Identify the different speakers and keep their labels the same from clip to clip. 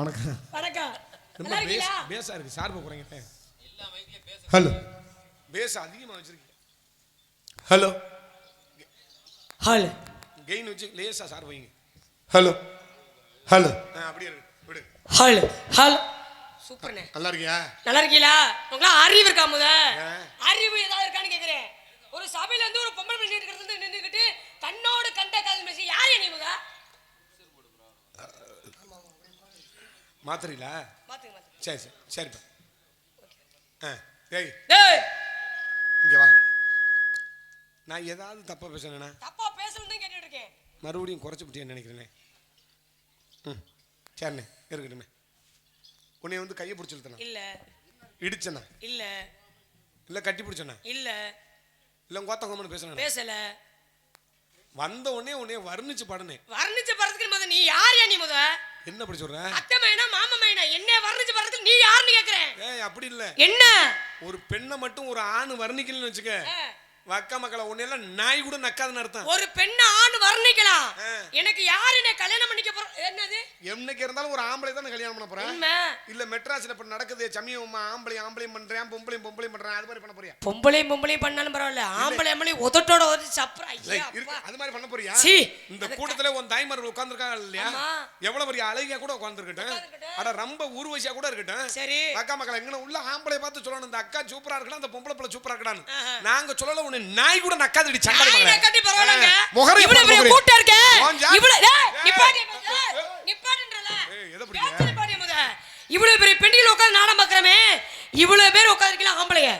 Speaker 1: வணக்கம்.
Speaker 2: வணக்கம்.
Speaker 1: ரொம்ப பேஸ் பேஸா இருக்கு. சார்பு குறைங்க ஹலோ. பேஸ் அதிகமாக வச்சிருக்கீங்க. ஹலோ.
Speaker 2: ஹால்.
Speaker 1: கெயின் வச்சு லேசா சார் வைங்க. ஹலோ. ஹலோ. அப்படியே இருக்கு விடு.
Speaker 2: ஹால். ஹால். சூப்பர்ண்ணே.
Speaker 1: நல்லா இருக்கியா?
Speaker 2: நல்லா இருக்கீங்களா? உங்களா அறிவு இருக்கா முத?
Speaker 1: ஆ.
Speaker 2: அறிவு ஏதாவது இருக்கான்னு கேக்குறேன். ஒரு சபையில இருந்து ஒரு பொம்பளை பண்ணி இருக்கிறது நின்றுக்கிட்டு கண்ணோடு கண்ட காதல் பேசி யார் நீ முத?
Speaker 1: மாத்திரீங்களா? சரி சரி. சரிப்பா. ஆ டேய்.
Speaker 2: டேய்!
Speaker 1: இங்கே வா. நான் ஏதாவது தப்பாக பேசுனேண்ணா
Speaker 2: தப்பா பேசணும்னு கேட்டுட்டு இருக்கேன்
Speaker 1: மறுபடியும் குறைச்சி விட்டியன்னு நினைக்கிறேனே. ம். சரிண்ணே இருக்கட்டுமே உன்னை வந்து கையை பிடிச்சி இழுத்தனா?
Speaker 2: இல்ல.
Speaker 1: இடிச்சனா?
Speaker 2: இல்ல.
Speaker 1: இல்லை கட்டி பிடிச்சனா?
Speaker 2: இல்ல.
Speaker 1: இல்லை கோத்த கோமனு பேசுனேன்
Speaker 2: பேசல.
Speaker 1: வந்த உடனே உன்னைய வர்ணிச்சு பாடுனேன்.
Speaker 2: வர்ணிச்சு பறதுக்கு முத நீ யார் நீ முத?
Speaker 1: என்ன அப்படி சொல்ற?
Speaker 2: அத்தை மைனா மாமா மைனா என்ன வர்ணிச்சு பறதுக்கு நீ யாருன்னு கேக்குறேன்
Speaker 1: ஏய் அப்படி இல்லை.
Speaker 2: என்ன?
Speaker 1: ஒரு பெண்ணை மட்டும் ஒரு ஆண் வர்ணிக்கலன்னு வச்சுக்க. வக்க மக்களை உன்னையெல்லாம் நாய் கூட நக்காதுன்னு அர்த்தம்.
Speaker 2: ஒரு பெண்ணை ஆண் வர்ணிக்கலாம். எனக்கு யாரு என்ன கல்யாணம் பண்ணிக்க போற என்னது?
Speaker 1: என்னைக்கு இருந்தாலும் ஒரு ஆம்பளை தானே கல்யாணம் பண்ண போறேன்? இல்ல மெட்ராஸ்ல இப்ப நடக்குது சமயம் ஆம்பளை ஆம்பளையும் பண்றேன் பொம்பளையும் பொம்பளையும் பண்றேன் அது மாதிரி பண்ண போறியா?
Speaker 2: பொம்பளையும் பொம்பளையும் பண்ணாலும் பரவாயில்ல. ஆம்பளை ஆம்பளையும் உதட்டோட
Speaker 1: இருக்கு
Speaker 2: அப்பா.
Speaker 1: அது மாதிரி பண்ண போறியா?
Speaker 2: சீ.
Speaker 1: இந்த கூட்டத்துல உன் தாய்மார்கள் உட்கார்ந்துருக்காங்க இல்லையா. எவ்வளவு பெரிய அழகியா கூட உட்கார்ந்துருக்கட்டும். அட ரொம்ப ஊர்வசியா கூட இருக்கட்டும்.
Speaker 2: சரி.
Speaker 1: அக்கா மக்கள் எங்கன உள்ள ஆம்பளை பார்த்து சொல்லணும். இந்த அக்கா சூப்பரா இருக்கணும் அந்த பொம்பளை பிள்ளை சூப்பரா இருக்கணும். நாங்க சொல்லல உன்னை நாய் கூட நக்காதடி சண்டை
Speaker 2: நாய்
Speaker 1: மகளே.
Speaker 2: நக்காட்டி பரவாயில்லைங்க.
Speaker 1: ஆ, முகரை
Speaker 2: இவ்வளவு பெரிய. கூட்டம் இருக்கே.
Speaker 1: உன் ஜாதி-
Speaker 2: இவ்வளவு- டேய்,
Speaker 1: ஏய்,
Speaker 2: நிப்பாட்டு,
Speaker 1: ஏய்,
Speaker 2: ஏய், நிப்பாட்டுன்றல.
Speaker 1: ஏய், எதை பிடிக்க?
Speaker 2: பேச்சு நிப்பாட்டு முத. இவ்வளவு பெரிய பெண்கள் உட்கார்ந்து நாடகம் பார்க்கறமே இவ்வளவு பேர் உட்காந்துருக்கலாம் ஆம்பளைய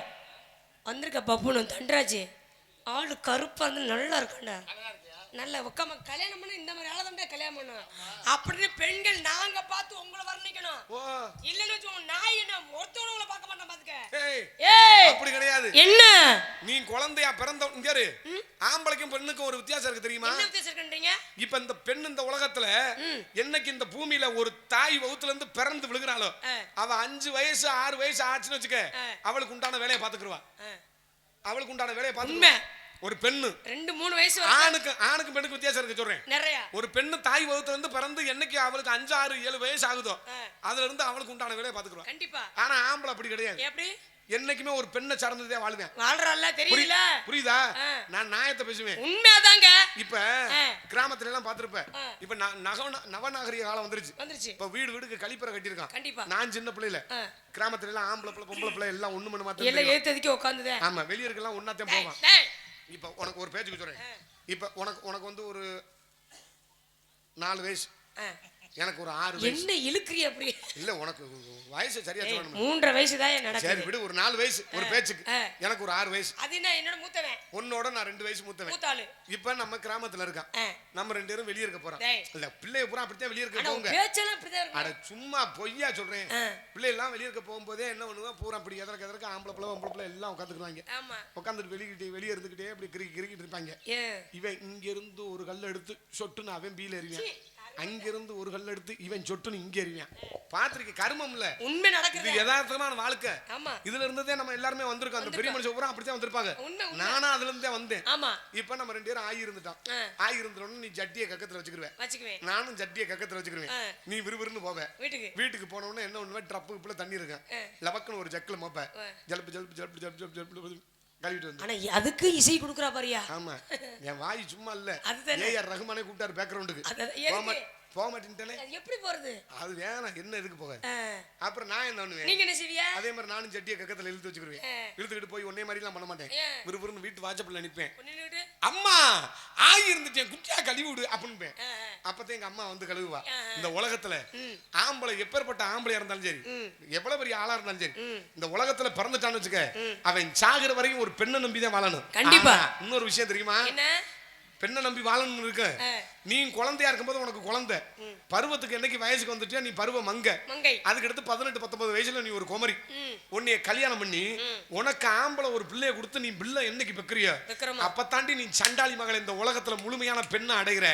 Speaker 2: வந்திருக்க பப்புனு தண்டராஜ் ஆளு கருப்பா இருந்து நல்லா இருக்கண்டா நல்ல உட்காம கல்யாணம் பண்ண இந்த மாதிரி ஆளை தான் கல்யாணம் பண்ணும் அப்படின்னு பெண்கள் நாங்க பார்த்து உங்களை வர்ணிக்கணும் இல்லன்னு வச்சுக்கோங்க நாய் என்ன ஒருத்தவங்களை பார்க்க மாட்டேன் பாத்துக்க
Speaker 1: ஏய் அப்படி கிடையாது
Speaker 2: என்ன
Speaker 1: நீ குழந்தையா பிறந்த இங்க இரு. ஆம்பளைக்கும் பெண்ணுக்கும் ஒரு வித்தியாசம் இருக்கு தெரியுமா
Speaker 2: என்ன வித்தியாசம் இருக்குன்றீங்க
Speaker 1: இப்ப இந்த பெண் இந்த உலகத்துல. என்னைக்கு இந்த பூமியில ஒரு தாய் வகுத்துல இருந்து பிறந்து விழுகிறாளோ. அவ அஞ்சு வயசு ஆறு வயசு ஆச்சுன்னு வச்சுக்க. அவளுக்கு உண்டான வேலையை பாத்துக்குருவா. அவளுக்கு உண்டான வேலையை. பாத்துக்குவா ஒரு பெண்ணு.
Speaker 2: ரெண்டு மூணு வயசு
Speaker 1: ஆணுக்கு ஆணுக்கு பெண்ணுக்கு வித்தியாசம் இருக்கு சொல்றேன்.
Speaker 2: நிறைய.
Speaker 1: ஒரு பெண்ணு தாய் வகுத்துல இருந்து பிறந்து என்னைக்கு அவளுக்கு அஞ்சு ஆறு ஏழு வயசு ஆகுதோ. அதுல இருந்து அவளுக்கு உண்டான வேலையை பாத்துக்குருவா
Speaker 2: கண்டிப்பா.
Speaker 1: ஆனா ஆம்பளை அப்படி கிடையாது.
Speaker 2: எப்படி?
Speaker 1: என்னைக்குமே ஒரு பெண்ணை சார்ந்ததே வாழ்வேன்.
Speaker 2: வாழ்றல்ல தெரியல.
Speaker 1: புரியுதா. நான் நாயத்தை பேசுவேன்.
Speaker 2: உண்மையாதாங்க.
Speaker 1: இப்ப. கிராமத்துல எல்லாம் பாத்திருப்ப
Speaker 2: ஆ.
Speaker 1: இப்ப ந- நக நவநாகரிக காலம் வந்துருச்சு.
Speaker 2: வந்துருச்சு.
Speaker 1: இப்ப வீடு வீடுக்கு கழிப்பறை கட்டியிருக்கான்.
Speaker 2: கண்டிப்பா.
Speaker 1: நான் சின்ன பிள்ளையில. கிராமத்துல எல்லாம் ஆம்பளை பிள்ளை பொம்பளை பிள்ளை எல்லாம் ஒண்ணு மணி
Speaker 2: எல்லாம் ஏத்ததுக்கு உட்காந்துதே
Speaker 1: ஆமா வெளியூருக்கெல்லாம் ஒன்னாத்தான் போவான். இப்ப உனக்கு ஒரு பேச்சுக்கு சொல்றேன். இப்ப உனக்கு உனக்கு வந்து ஒரு நாலு வயசு. எனக்கு ஒரு ஆறு வயசு.
Speaker 2: என்ன இழுக்கிறிய அப்படி?
Speaker 1: இல்ல உனக்கு வயசு சரியா சொல்லணும்?
Speaker 2: மூன்றரை வயசு தான்
Speaker 1: சரி
Speaker 2: நடக்குது
Speaker 1: விடு ஒரு நாலு வயசு ஒரு பேச்சுக்கு. எனக்கு ஒரு ஆறு வயசு.
Speaker 2: அது என்ன என்னோட மூத்தவன்?
Speaker 1: உன்னோட நான் ரெண்டு வயசு மூத்தவன்.
Speaker 2: மூத்தாளு.
Speaker 1: இப்ப நம்ம கிராமத்துல இருக்கான். நம்ம ரெண்டு பேரும் வெளியே இருக்க போறோம். இல்ல பிள்ளைய பூரா அப்படித்தான் வெளியே இருக்க போங்க.
Speaker 2: பேச்செல்லாம் இப்படிதான்
Speaker 1: அட சும்மா பொய்யா சொல்றேன். பிள்ளை எல்லாம் வெளியே இருக்க போகும்போதே என்ன பண்ணுவேன் பூரா அப்படி எதற்கு எதற்கு ஆம்பளை பிள்ளை பொம்பளை பிள்ளை எல்லாம் உட்காந்துக்குவாங்க. உட்காந்துட்டு வெளிக்கிட்டே வெளியே இருந்துக்கிட்டே அப்படி கிறுக்கி கிறுக்கிட்டு இருப்பாங்க. இவன் இங்க இருந்து ஒரு கல் எடுத்து சொட்டுன்னு அவன் பீல எறிவான்
Speaker 2: சீ,
Speaker 1: அங்க இருந்து ஒரு கல் எடுத்து இவன் சொட்டுன்னு இங்க எறிவான் பாத்திருக்க கர்மம் இல்ல
Speaker 2: உண்மை
Speaker 1: இது
Speaker 2: நடக்குது
Speaker 1: யதார்த்தமான வாழ்க்கை.
Speaker 2: ஆமா.
Speaker 1: இதுல இருந்ததே நம்ம எல்லாருமே வந்திருக்கோம். அந்த பெரிய மனுஷன் பூரா அப்படித்தான் வந்திருப்பாங்க. நானும் அதுல இருந்தே வந்தேன்.
Speaker 2: ஆமா.
Speaker 1: இப்ப நம்ம ரெண்டு பேரும் ஆகி இருந்துட்டோம். ஆகி இருந்தோன்னு நீ ஜட்டியை கக்கத்துல வச்சுக்கிருவேன்.
Speaker 2: வச்சுக்குவேன்.
Speaker 1: நானும் ஜட்டியை கக்கத்துல வச்சுக்கிருவேன். நீ விறுவிறுன்னு போவ.
Speaker 2: வீட்டுக்கு.
Speaker 1: வீட்டுக்கு போன உடனே என்ன ஒண்ணுமே ட்ரப்பு இப்பல தண்ணி இருக்கும்.
Speaker 2: ஆ.
Speaker 1: லபக்குன்னு ஒரு ஜக்கில் மோப்ப
Speaker 2: ஆ.
Speaker 1: ஜல்பு ஜல்பு ஜல்பு ஜல்பு ஜல்பு ஜல்பு. கழுவிட்டு வந்து.
Speaker 2: ஆனா அதுக்கு இசை கொடுக்குறா பாரியா?
Speaker 1: ஆமா. என் வாய் சும்மா இல்ல. ஏஆர் ரகுமானே கூப்பிட்டாரு பேக்ரவுண்டுக்கு? போக மாட்- போக மாட்டேன்ட்டானே
Speaker 2: அது எப்படி போறது?
Speaker 1: அது வேணாம் என்ன எதுக்கு போக. அப்புறம் நான் என்ன பண்ணுவேன்?
Speaker 2: நீங்க என்ன செய்வியா
Speaker 1: அதே மாதிரி நானும் ஜட்டியை கக்கத்துல இழுத்து வச்சுக்கிருவேன்.
Speaker 2: ஆ.
Speaker 1: இழுத்துக்கிட்டு போய் ஒன்னே மாதிரி எல்லாம் பண்ண மாட்டேன்? விறுவிறுன்னு வீட்டு நிற்பேன்
Speaker 2: நின்னுக்கிட்டு
Speaker 1: அம்மா ஆகி இருந்துட்டேன் குட்டியா கழுவி விடு அப்படின்னு. அப்பதான் எங்க அம்மா வந்து கழுவுவா. இந்த உலகத்துல. ஆம்பளை எப்பேற்பட்ட ஆம்பளையா இருந்தாலும் சரி. எவ்வளவு பெரிய ஆளா இருந்தாலும் சரி. இந்த உலகத்துல பிறந்துட்டான்னு வச்சுக்க அவன் சாகுற வரைக்கும் ஒரு பெண்ணை நம்பி தான் வாழணும்
Speaker 2: கண்டிப்பா.
Speaker 1: இன்னொரு விஷயம் தெரியுமா பெண்ணை நம்பி வாழணும்னு இருக்கு. நீ குழந்தையா இருக்கும்போது உனக்கு குழந்தை. பருவத்துக்கு என்னைக்கு வயசுக்கு வந்துட்டியா நீ பருவ மங்க. அதுக்கு அடுத்து பதினெட்டு பத்தொன்பது வயசுல நீ ஒரு குமரி. உன்னைய கல்யாணம் பண்ணி உனக்கு ஆம்பளை ஒரு பிள்ளைய கொடுத்து நீ பிள்ளை என்னைக்கு பெக்கிறியோ?
Speaker 2: வைக்கிறோமா?
Speaker 1: அப்பத்தாண்டி நீ சண்டாளி மகள் இந்த உலகத்துல முழுமையான பெண்ணை அடைகிற.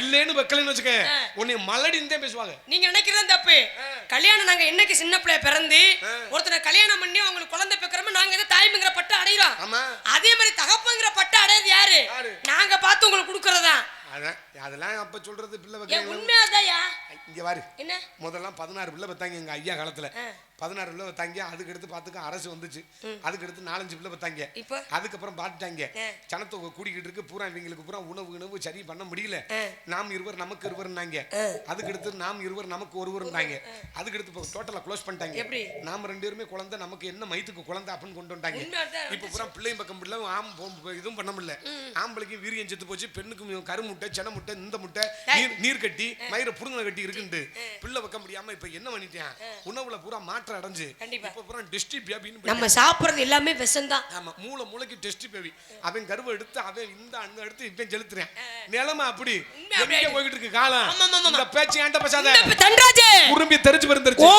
Speaker 1: பிள்ளைன்னு வெக்கலைன்னு வச்சுக்க. உன்னை மலடின்னு தான் பேசுவாங்க.
Speaker 2: நீங்க நினைக்கிறது தப்பு. கல்யாணம் நாங்க என்னைக்கு சின்ன பிள்ளை பிறந்து ஒருத்தனை கல்யாணம் பண்ணி அவங்களுக்கு குழந்தை பெக்கிறோமோ நாங்க தாய்மைங்கிற பட்டு அடைகிறோம்
Speaker 1: ஆமா.
Speaker 2: அதே மாதிரி தகப்பங்கிற பட்டு அடையிறது யாரு? நாங்க கொடுக்கறதா
Speaker 1: அதான் அதெல்லாம் அப்ப சொல்றது பிள்ளை
Speaker 2: ஏன்
Speaker 1: வைக்க
Speaker 2: உண்மையாதாயா?
Speaker 1: இங்க பாரு.
Speaker 2: என்ன?
Speaker 1: முதல்லாம் பதினாறு பிள்ளை பத்தாங்க எங்க ஐயா காலத்துல. பதினாறு பிள்ளை பத்தாங்க அதுக்கு எடுத்து பார்த்துக்க அரசு வந்துச்சு. அதுக்கு எடுத்து நாலஞ்சு பிள்ளை பத்தாங்க.
Speaker 2: இப்போ?
Speaker 1: அதுக்கப்புறம் பார்த்துட்டாங்க
Speaker 2: ஆ.
Speaker 1: ஜனத்தொகை கூடிக்கிட்டு இருக்கு. பூரா இவங்களுக்கு பூரா உணவு உணவு சரி பண்ண முடியல. நாம் இருவர் நமக்கு இருவர்னாங்க. அதுக்கு அடுத்து நாம் இருவர் நமக்கு ஒருவர்னாங்க. அதுக்கு இப்போ டோட்டலா க்ளோஸ் பண்ணிட்டாங்க? நாம ரெண்டு பேருமே குழந்தை நமக்கு என்ன மயித்துக்கு குழந்தை அப்படின்னு கொண்டு வந்தாங்க இப்போ பூரா பிள்ளையும் பக்கம் பிள்ளை ஆம் இதுவும் பண்ண முடியல. ஆம்பளைக்கு வீரியம் செத்து போச்சு பெண்ணுக்கும் கருமுட்டை சென முட்டை இந்த முட்டை நீர் நீர் கட்டி மயிர புடுங்கின கட்டி இருக்குண்டு பிள்ளை வைக்க முடியாம இப்ப என்ன பண்ணிட்டான் உணவுல பூரா மாற்றம் அடைஞ்சு. இப்ப பூரா டெஸ்டி பேபின்னு
Speaker 2: நம்ம சாப்பிடுறது எல்லாமே விஷம்தான்.
Speaker 1: ஆமா மூளை மூளைக்கு டெஸ்ட் பேபி அவன் கருவை எடுத்து அவன் இந்த அந்த எடுத்து இப்ப செலுத்துறேன். நிலைமை அப்படி. எங்க போய்கிட்டு இருக்கு காலம். இந்த பேச்சு ஏன்ட்ட பேசாத?
Speaker 2: இந்த தன்ராஜே.
Speaker 1: குறும்பி தெரிச்சு
Speaker 2: ஓ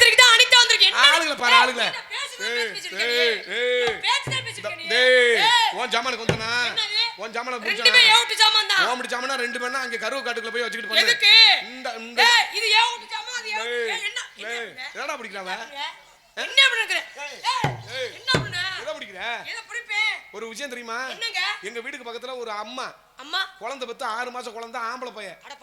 Speaker 2: திரிக்கு தான் அனிதா வந்திருக்கு.
Speaker 1: ஆளுங்களை பாரு, ஆளுங்களை.
Speaker 2: என்ன பேசுறது
Speaker 1: ஏய்,
Speaker 2: பேசிட்டு இருக்க
Speaker 1: ஏய்,
Speaker 2: நீ?
Speaker 1: ஏய்.
Speaker 2: என்ன பேசுறது பேசிட்டு இருக்க நீ?
Speaker 1: டேய்
Speaker 2: ஏய்,
Speaker 1: உன் ஜாமானுக்கு வந்தனா
Speaker 2: என்னது?
Speaker 1: உன் ஜாமான
Speaker 2: ரெண்டுமே ஏவுட்டு சாமான் தான்.
Speaker 1: ஓமடி ஜாமானா ரெண்டு பேரும் அங்க கருவு காட்டுக்குள்ள போய் வச்சுக்கிட்டு பண்ணு
Speaker 2: எதுக்கு?
Speaker 1: இந்த இந்த
Speaker 2: இது ஏவுட்டு சாமான் அது என்ன?
Speaker 1: என்னடா பிடிக்கிறாவ?
Speaker 2: என்ன பண்ணுற. என்ன பண்ண
Speaker 1: எதை பிடிக்கிற?
Speaker 2: எதை
Speaker 1: ஒரு விஷயம் தெரியுமா?
Speaker 2: என்னங்க?
Speaker 1: எங்க வீட்டுக்கு பக்கத்துல ஒரு அம்மா.
Speaker 2: அம்மா?
Speaker 1: குழந்தை பத்து ஆறு மாசம் குழந்தை ஆம்பளை பையன்.
Speaker 2: அட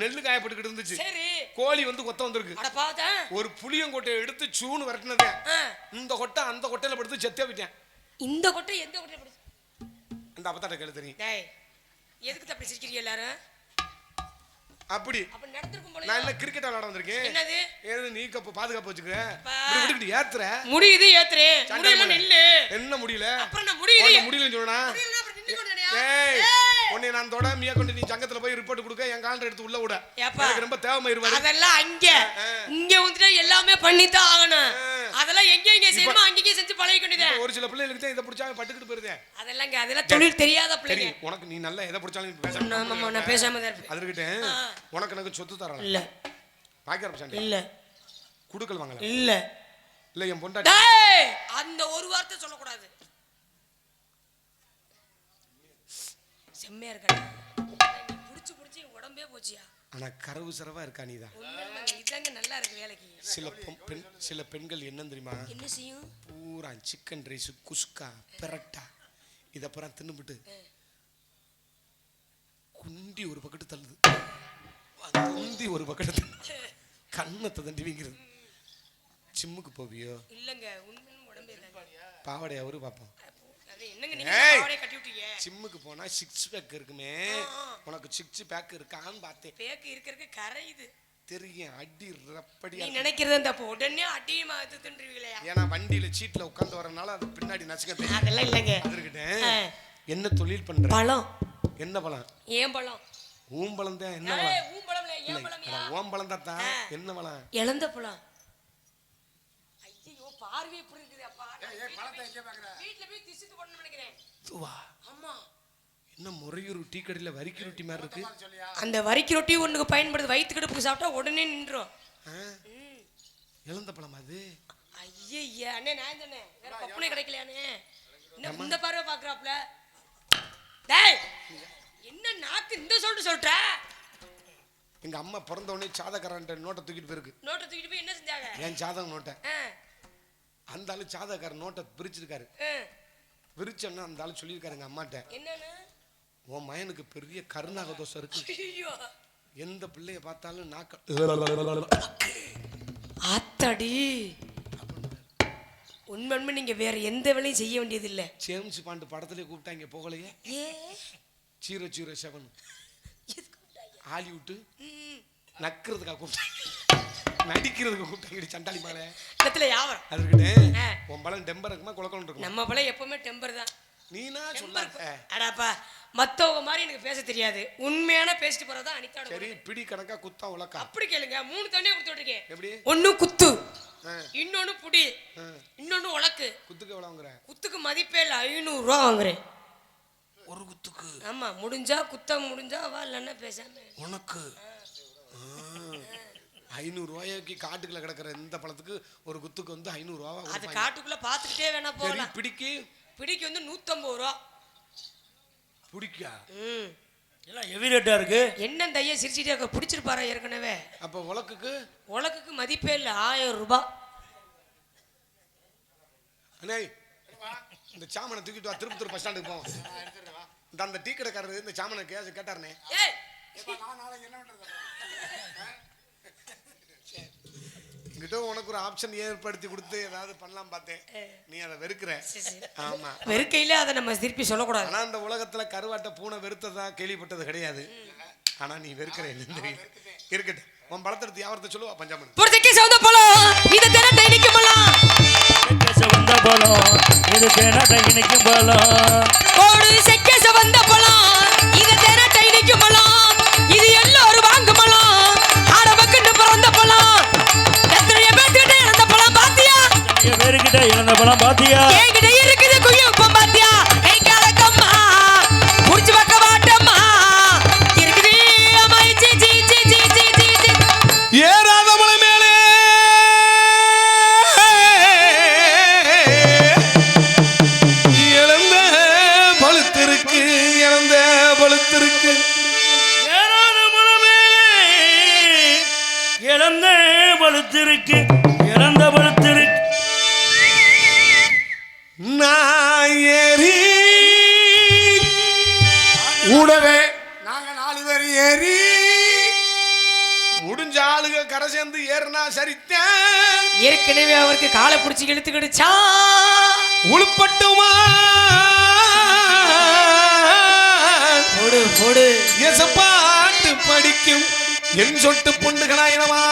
Speaker 1: நெல்லு காயப்பட்டுக்கிட்டு இருந்துச்சு.
Speaker 2: சரி.
Speaker 1: கோழி வந்து கொத்த வந்திருக்கு.
Speaker 2: அட பாத்தேன்
Speaker 1: ஒரு புளியங்கொட்டையை எடுத்து சூன்னு விரட்டினதே. இந்த கொட்டை அந்த கொட்டையில படுத்து செத்தே விட்டேன்
Speaker 2: இந்த கொட்டை எந்த கொட்டை பிடிச்சு
Speaker 1: அந்த அப்பத்தாட்ட கேளு தெரியும்
Speaker 2: டேய் எதுக்கு தப்பி சிரிக்கிறீங்க எல்லாரும்?
Speaker 1: அப்படி. நான் என்ன கிரிக்கெட் விளையாட வந்திருக்கேன்
Speaker 2: என்னது?
Speaker 1: ஏது நீ கப்பு பாதுகாப்பு வச்சுக்க
Speaker 2: பா.
Speaker 1: இப்படி விட்டுக்கிட்டு ஏத்துற?
Speaker 2: முடியுது ஏத்துறேன்.
Speaker 1: சண்டை
Speaker 2: முடியல. நில்லு.
Speaker 1: என்ன முடியல?
Speaker 2: அப்புறம் நான் முடியுது.
Speaker 1: முடியலன்னு சொன்னா? ஏய். உன்னை நான் தொட மியா கொண்டு நீ சங்கத்துல போய் ரிப்போர்ட் கொடுக்க என் காலத்தை எடுத்து உள்ள விட. எனக்கு ரொம்ப தேவை இருவாரு
Speaker 2: அதெல்லாம் அங்க. இங்க வந்துட்டா எல்லாமே பண்ணித்தான் ஆகணும். அதெல்லாம் எங்க எங்க செய்யணுமோ அங்கேயே செஞ்சு பழகிக்கொண்டுதான்
Speaker 1: இப்ப ஒரு சில பிள்ளைகளுக்கு தான் இதை பிடிச்சா பட்டுக்கிட்டு போயிருதே.
Speaker 2: அதெல்லாம் அதெல்லாம் தொழில் தெரியாத பிள்ளைங்க.
Speaker 1: உனக்கு நீ நல்லா எதை பிடிச்சாலும் பேச
Speaker 2: ஆமாம்மா நான் பேசாம தான் இருப்பேன்.
Speaker 1: உனக்கு எனக்கு சொத்து தரலாம்.
Speaker 2: இல்ல.
Speaker 1: பாக்கிற சண்டை
Speaker 2: இல்ல.
Speaker 1: குடுக்கல் வாங்கல.
Speaker 2: இல்ல.
Speaker 1: இல்ல என் பொண்டாட்டி.
Speaker 2: அந்த ஒரு வார்த்தை சொல்லக்கூடாது. செம்மையா இருக்கா போச்சியா
Speaker 1: ஆனா கரவு சரவா இருக்கா நீதான்?
Speaker 2: உண்மையிலுமே இதாங்க நல்லா இருக்கு வேலைக்கு.
Speaker 1: சில பெண் சில பெண்கள் என்ன தெரியுமா?
Speaker 2: என்ன செய்யும்?
Speaker 1: பூரா சிக்கன் ரைஸ் குஸ்கா பெரட்டா. இதை பூரா தின்னுபிட்டு குண்டி ஒரு பக்கெட்டு தள்ளுது. குந்தி ஒரு பக்கெட்டு தள்ளு. கண்ணத்தை தண்டி வைக்கிறது ஜிம்முக்கு போவியோ?
Speaker 2: இல்லங்க
Speaker 1: பாவாடை அவரு பார்ப்போம்
Speaker 2: என்னங்க நீங்க கட்டி
Speaker 1: ஜிம்முக்கு போனா சிக்ஸ் பேக் இருக்குமே. உனக்கு சிக்ஸ் பேக் இருக்கான்னு பார்த்தேன்.
Speaker 2: பேக்கு இருக்கிறதுக்கு கரையுது
Speaker 1: தெரியும் அடி ரப்படி
Speaker 2: நீ நினைக்கிறது தப்பு உடனே அடியமா இது தின்றுவீங்களா
Speaker 1: ஏன்னா வண்டியில சீட்ல உட்கார்ந்து வரனால அது பின்னாடி நசுக்க தெரியும்.
Speaker 2: அதெல்லாம் இல்லைங்க.
Speaker 1: அது இருக்கட்டும்.
Speaker 2: ஆ.
Speaker 1: என்ன தொழில் பண்ற?
Speaker 2: பழம்.
Speaker 1: என்ன பழம்?
Speaker 2: ஏன் பழம்?
Speaker 1: ஊம்பழம் தான். என்ன பழம்?
Speaker 2: ஊம்பழம் ஏன்
Speaker 1: ஓம்பழம் தான். என்ன பழம்?
Speaker 2: இழந்த பழம். ஐயோ பார்வை இருக்குது அப்பா? வீட்ல போய் திசித்து போடணும்னு நினைக்கிறேன். ஆமா
Speaker 1: என்ன முறையூர் டீ கடையில வரிக்கி ரொட்டி மாதிரி இருக்கு?
Speaker 2: அந்த வரிக்கு ரொட்டி ஒண்ணுக்கு பயன்படுது. வயிற்று கடுப்புக்கு சாப்பிட்டா உடனே நின்றோம்?
Speaker 1: இழந்த பழம் அது?
Speaker 2: ஐயா அண்ணே நான் தானே வேற பப்புனே கிடைக்கலையானே என்ன இந்த பார்வை பாக்குறாப்ல டேய் என்ன நாக்கு இந்த சொல்லிட்டு சொல்லிட்ட
Speaker 1: எங்க அம்மா பிறந்த உடனே சாதக்காரன்ட்ட நோட்டை தூக்கிட்டு போயிருக்கு.
Speaker 2: நோட்டை தூக்கிட்டு போய் என்ன செஞ்சாங்க?
Speaker 1: என் ஜாதகம் நோட்டை.
Speaker 2: ஆ,
Speaker 1: அந்த ஆளு சாதக்காரன் நோட்டை பிரிச்சிருக்காரு. விரிச்சோன்னா அந்த ஆளு சொல்லியிருக்காரு எங்க அம்மாட்ட.
Speaker 2: என்னன்னு?
Speaker 1: உன் மயனுக்கு பெரிய கருணாக தோசை இருக்கு.
Speaker 2: ஐயோ.
Speaker 1: எந்த பிள்ளைய பார்த்தாலும் நாக்க
Speaker 2: ஆத்தாடி. உண்மை நீங்க வேற எந்த வேலையும் செய்ய வேண்டியது இல்ல
Speaker 1: ஜேம்ஸ் பாண்டு படத்துல கூப்பிட்டாங்க போகலையே?
Speaker 2: ஏ?
Speaker 1: Zero
Speaker 2: zero seven?
Speaker 1: ஹாலிவுட்டு. நக்கிறதுக்காக கூப்பிட்டாங்க. நடிக்கிறதுக்கு கூப்பிட்டாங்க சண்டாளி மேலே.
Speaker 2: இடத்துல யாவரம்?
Speaker 1: அது இருக்கட்டும்.
Speaker 2: ஆ.
Speaker 1: உன் பழம் டெம்பர் இருக்குமா குளக்கணும் இருக்குமா?
Speaker 2: நம்ம பழம் எப்பவுமே டெம்பர் தான்.
Speaker 1: நீனா சொல்லாத
Speaker 2: அடாப்பா மத்தவங்க மாதிரி எனக்கு பேச தெரியாது. உண்மையான பேசிட்டு போறதா அனிதாவோட
Speaker 1: சரி பிடி கணக்கா குத்தா உலக்கா?
Speaker 2: அப்படி கேளுங்க மூணு தண்ணியா கொடுத்து விட்டுருக்கேன்.
Speaker 1: எப்படி?
Speaker 2: ஒண்ணு குத்து இன்னொன்னு புடி. இன்னொன்னு உலக்கு.
Speaker 1: குத்துக்கு எவ்வளோ வாங்குற?
Speaker 2: குத்துக்கு மதிப்பே இல்லை ஐநூறு ரூபா வாங்குறேன்.
Speaker 1: ஒரு குத்துக்கு?
Speaker 2: ஆமா முடிஞ்சா குத்த முடிஞ்சா வா இல்லைன்னா பேசாம.
Speaker 1: உனக்கு? ஐநூறுரூவாய்க்கு காட்டுக்குள்ள கிடக்கிற இந்த பழத்துக்கு ஒரு குத்துக்கு வந்து ஐநூறுரூவா
Speaker 2: அது காட்டுக்குள்ள பார்த்துக்கிட்டே வேணா போகலாம்.
Speaker 1: பிடிக்கு.
Speaker 2: பிடிக்கு வந்து நூற்றம்பது ரூபா.
Speaker 1: பிடிக்கா?
Speaker 2: ம்.
Speaker 3: எல்லாம் எவி ரேட்டாக இருக்கு.
Speaker 2: என்ன இந்த ஐயா சிரிச்சிட்டே இருக்க பிடிச்சிருப்பாரா ஏற்கனவே.
Speaker 1: அப்போ உலக்குக்கு?
Speaker 2: உலக்குக்கு மதிப்பே இல்லை ஆயிரம் ரூபாய்
Speaker 1: அண்ணே இந்த சாமனை தூக்கிட்டு வா திருப்பத்தூர் பஸ் ஸ்டாண்டுக்கு போவோம் இந்த அந்த டீ கடைக்காரர் இந்த சாமனை கேஸ் கேட்டாருனே
Speaker 2: ஏய்!
Speaker 1: நான் நாளைக்கு என்ன பண்ணுறது கிட்ட உனக்கு ஒரு ஆப்ஷன் ஏற்படுத்தி கொடுத்து ஏதாவது பண்ணலாம் பார்த்தேன். நீ அதை வெறுக்கிற. ஆமா.
Speaker 2: வெறுக்கையில அதை நம்ம திருப்பி சொல்லக்கூடாது.
Speaker 1: ஆனா அந்த உலகத்துல கருவாட்டை பூனை வெறுத்ததா கேள்விப்பட்டது கிடையாது. ஆனா நீ வெறுக்கிற தெரியல இருக்கட்டும். உன் பலத்தெடுத்து யாவரத்தை சொல்லுவா? பஞ்சாமன்
Speaker 2: பொறுத்துக்கே சவுந்த போலாம் இது தினத்தை இனிக்கும்
Speaker 3: போலாம் சவுந்த போலாம் இது தினத்தை இனிக்கும் போலாம்
Speaker 2: கோடு செக்கே சவுந்த
Speaker 3: போலாம்
Speaker 2: என்கிட்ட இருந்த படம் பாத்தியா?
Speaker 1: என்கிட்ட இருக்கு என்
Speaker 3: சொட்டு பொண்டு
Speaker 1: கணாயினமா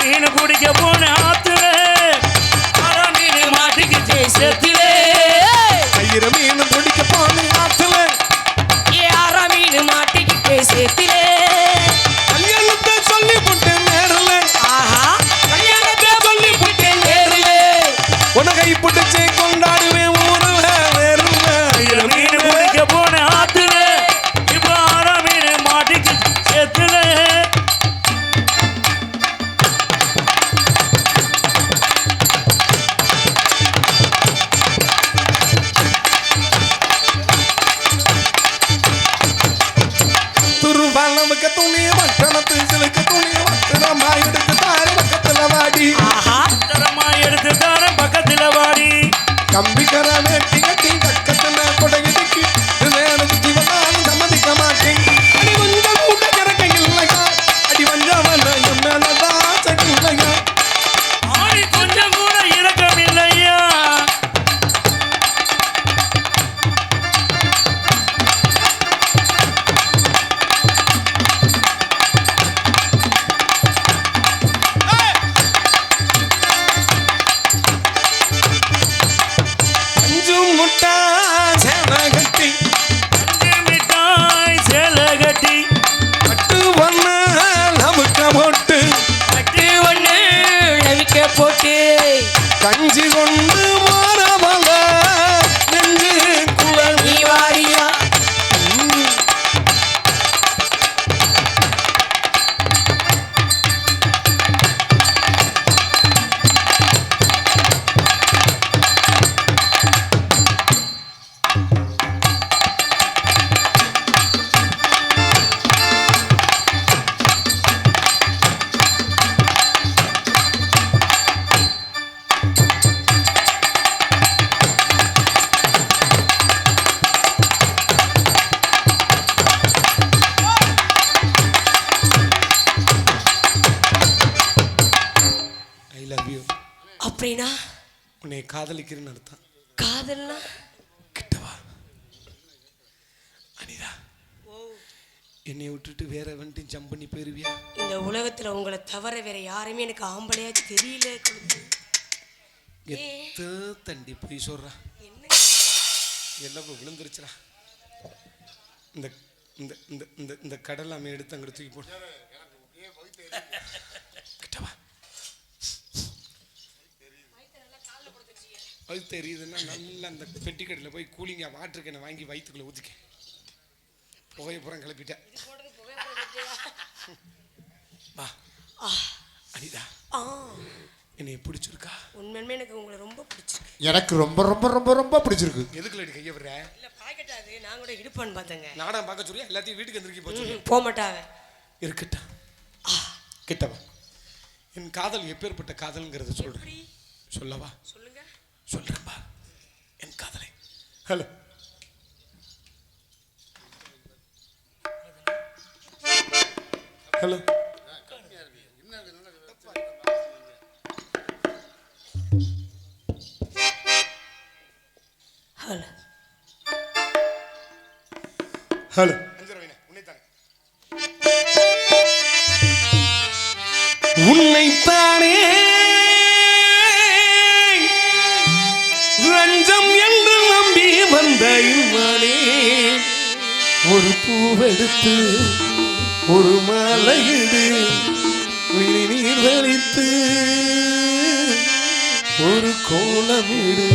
Speaker 1: மீன் பிடிக்க போன ஆத்துல. மீன் மாட்டிக்கிச்சு செத்து கம்பிக்கரமே
Speaker 2: இந்த உலகத்துல உங்களை தவிர வேற யாருமே எனக்கு ஆம்பளையா தெரியல.
Speaker 1: எத்த தண்டி போய் சொல்றா?
Speaker 2: என்ன?
Speaker 1: எல்லாம் விழுந்துருச்சுடா. இந்த இந்த இந்த இந்த இந்த கடல் அமை எடுத்து அங்கிட்டு தூக்கி போடு. கிட்டவா அது தெரியுதுன்னா நல்லா அந்த பெட்டி கடையில் போய் கூலிங்க வாட்டர் கேனை வாங்கி வயிற்றுக்குள்ள ஊற்றிக்க புகைய புறம் கிளப்பிட்டேன். வா.
Speaker 2: ஆ,
Speaker 1: அனிதா.
Speaker 2: ஆ.
Speaker 1: என்னை பிடிச்சிருக்கா?
Speaker 2: உண்மையுமே எனக்கு உங்களை ரொம்ப பிடிச்சிருக்கு.
Speaker 4: எனக்கு ரொம்ப ரொம்ப ரொம்ப ரொம்ப பிடிச்சிருக்கு.
Speaker 1: எதுக்குள்ள அடி கைய விடுற?
Speaker 2: இல்ல பாக்கெட் அது நான் கூட இடுப்பான்னு பார்த்தேங்க.
Speaker 1: நாடகம் பார்க்க சொல்லியா எல்லாத்தையும் வீட்டுக்கு எந்திரிக்கி போச்சு
Speaker 2: போக மாட்டாங்க.
Speaker 1: இருக்கட்டும். கிட்டவா? என் காதல் எப்பேற்பட்ட காதல்ங்கிறத சொல்றேன் சொல்லவா?
Speaker 2: சொல்லுங்க.
Speaker 1: சொல்றேன்பா என் காதலை. ஹலோ. ஹலோ.
Speaker 2: Hello
Speaker 1: hello. உன்னைத்தானே. ரஞ்சம் என்று நம்பி வந்த இம்மானே ஒரு பூவெடுத்து ஒரு மாலையிடு விழி நீர் வலித்து ஒரு கோலமிடு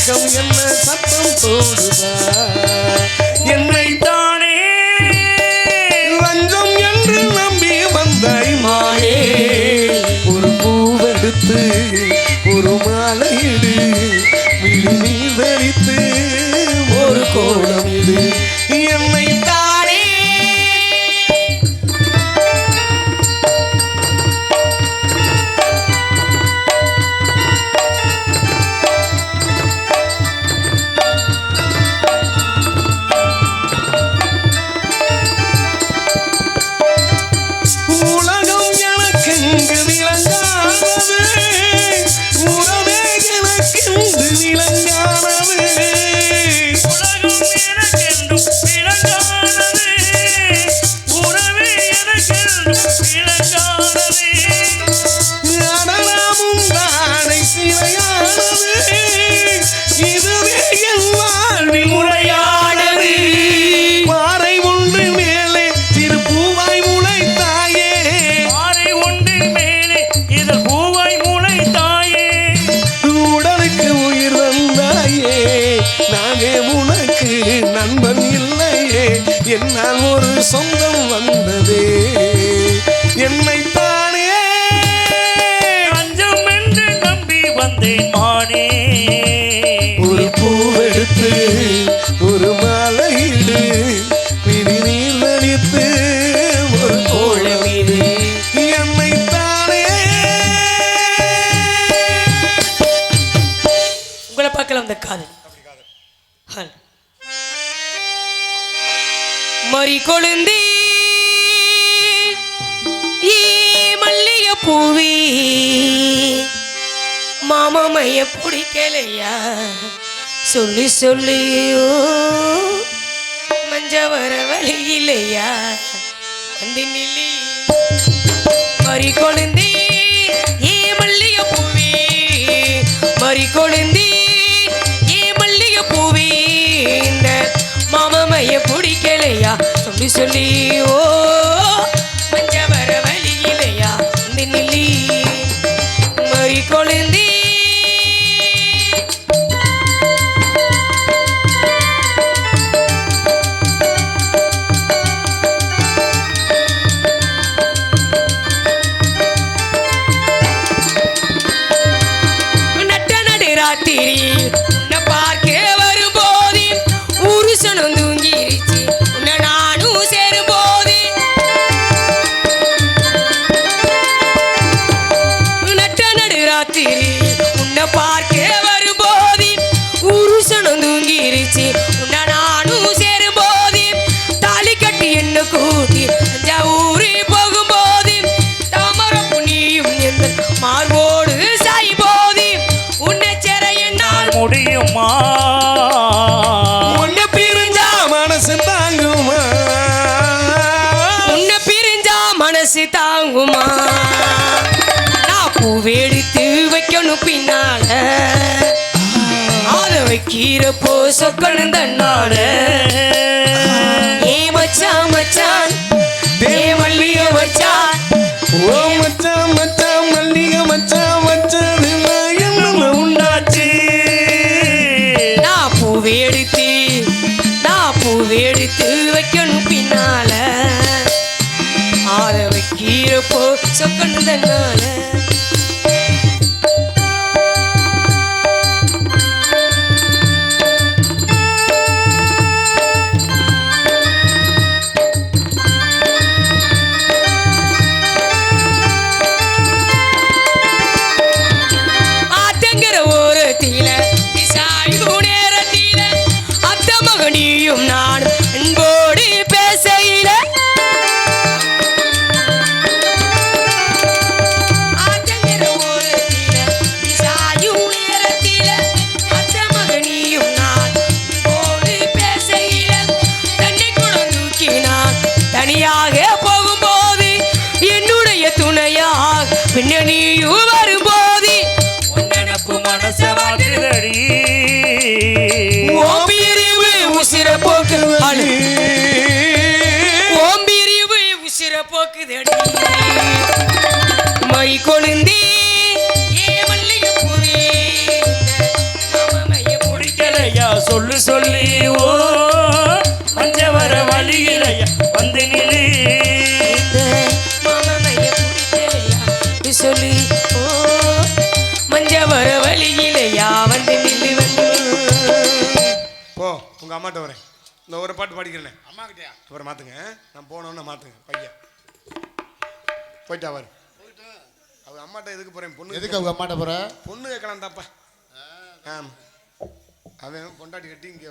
Speaker 1: வெக்கம் என்ன சத்தம் போடுதா
Speaker 3: வந்தேன் மானே.
Speaker 1: ஒரு பூவெடுத்து ஒரு மாலையிடு பிடி நீர் நடித்து ஒரு கோலமிடு என்னை தானே.
Speaker 2: உங்களை பார்க்கலாம் அந்த காதல். ஹல். மறி கொழுந்தி மாமமைய பிடிக்கலையா? சொல்லி சொல்லியோ மஞ்ச வர வழி இல்லையா? வந்து நில்லி. மறி கொழுந்தி ஏ மல்லிய பூவி. மறி கொழுந்தி ஏ மல்லிய பூவி. இந்த மாமமைய பிடிக்கலையா? சொல்லி
Speaker 1: சொல்லியோ தாங்குமா
Speaker 2: நான் பூவெடுத்து வைக்கணும் பின்னால. அத வைக்கிறப்போ சொக்கணும் தன்னால ஏ மச்சான் மச்சான் தேவல்லிய மச்சான்
Speaker 1: ஓ
Speaker 3: சொல்லி ஓ மஞ்ச வர வழியிலையா வந்து நிலு
Speaker 2: சொல்லி ஓ மஞ்ச வர வழியிலையா வந்து நில்லு வந்து. நில்லு.
Speaker 1: போ உங்க அம்மாட்ட வரேன். இந்த ஒரு பாட்டு பாடிக்கிறேன். அம்மா கிட்டயா அப்புறம் மாத்துங்க. நான் போனோன்னு மாத்துங்க பையன். போயிட்டா அவர் அவர் அம்மாட்ட எதுக்கு போறேன்? பொண்ணு
Speaker 4: எதுக்கு அவங்க அம்மாட்ட போற?
Speaker 1: பொண்ணு கேட்கலாம் தாப்பா ஆம். அவன் பொண்டாட்டி கட்டி இங்கே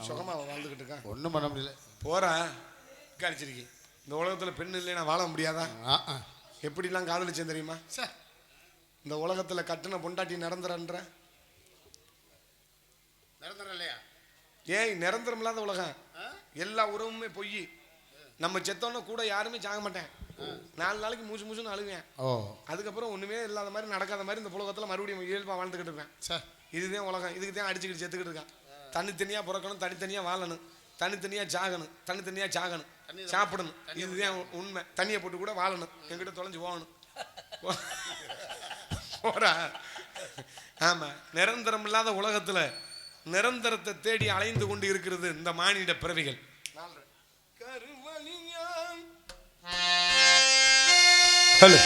Speaker 1: சுகமா வாழ்ந்துக்கிட்டு இருக்கான்.
Speaker 4: ஒன்றும் பண்ண முடியல.
Speaker 1: போறான். காணிச்சிருக்கி இந்த உலகத்துல பெண் இல்லைன்னா வாழ முடியாதா. எப்படிலாம் காதலிச்சேன் தெரியுமா? இந்த உலகத்துல கட்டின பொண்டாட்டி நிரந்தரன்ற ஏய் நிரந்தரம் இல்லாத உலகம். எல்லா உறவுமே பொய். நம்ம செத்தோன்னா கூட யாருமே சாக மாட்டேன். நாலு நாளைக்கு மூச்சு மூச்சுன்னு அழுவேன்.
Speaker 4: ஓ.
Speaker 1: அதுக்கப்புறம் ஒண்ணுமே இல்லாத மாதிரி நடக்காத மாதிரி இந்த உலகத்துல மறுபடியும் இயல்பா வாழ்ந்துக்கிட்டு இருப்பேன்.
Speaker 4: சே
Speaker 1: இதுதான் உலகம் இதுக்கு தான் அடிச்சுக்கிட்டு செத்துக்கிட்டு இருக்கான். தனித்தனியா பிறக்கணும் தனித்தனியா வாழணும் தனித்தனியா சாகணும் தனித்தனியா சாகணும் சாப்பிடணும். இதுதான் உண்மை. தண்ணியை போட்டு கூட வாழணும். என்கிட்ட தொலைஞ்சு போகணும் போறா ஆமா நிரந்தரம் இல்லாத உலகத்துல நிரந்தரத்தை தேடி அலைந்து கொண்டு இருக்கிறது இந்த மானிட பிறவிகள். ஹலோ